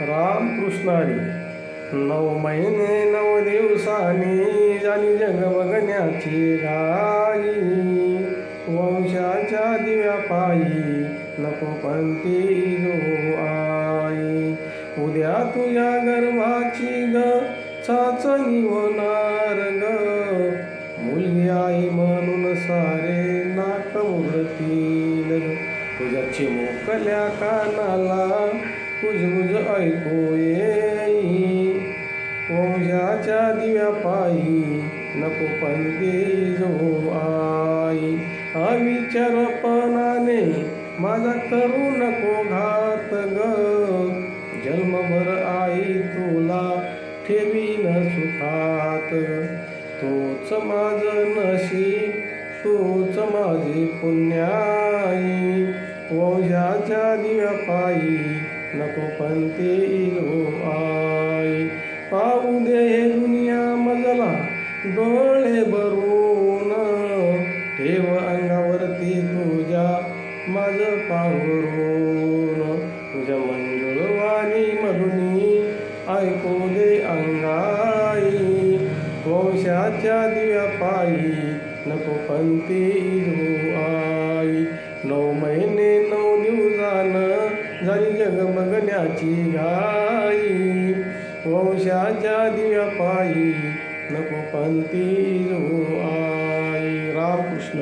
रामकृष्णारी नऊ महिने नऊ दिवसांनी झाली जग बघण्याची घाई वंशाच्या दिव्या पायी नको पंथी जो आई. उद्या तुझ्या गर्भाची ग चाचणी होणार ग. मुलगी आई म्हणून सारे नाक मुरतील तुझ्या चिमुकल्या कानाला कुजबुज ऐकू येई वंशाच्या दिव्या पायी नको पंदे जो आई. अविचारपणाने माझा करू नको घात ग. जन्मभर आई तुला ठेवीन सुखात. तोच माझ नशीब तोच माझी पुण्याई. वंशाच्या दिव्या पायी नको पंते जो आई. पाहू दे हे दुनिया मजला डोळे भरून. ठेव अंगावरती तुझ्या माझ पांघरून. तुझ्या मंजुळवाणी मधुनी ऐकू दे अंगाई. वंशाच्या दिव्या पायी नको पंते जो झाली जग घाई. वंशाच्या दिव्या पायी नको पंथी जो आई रामकृष्ण.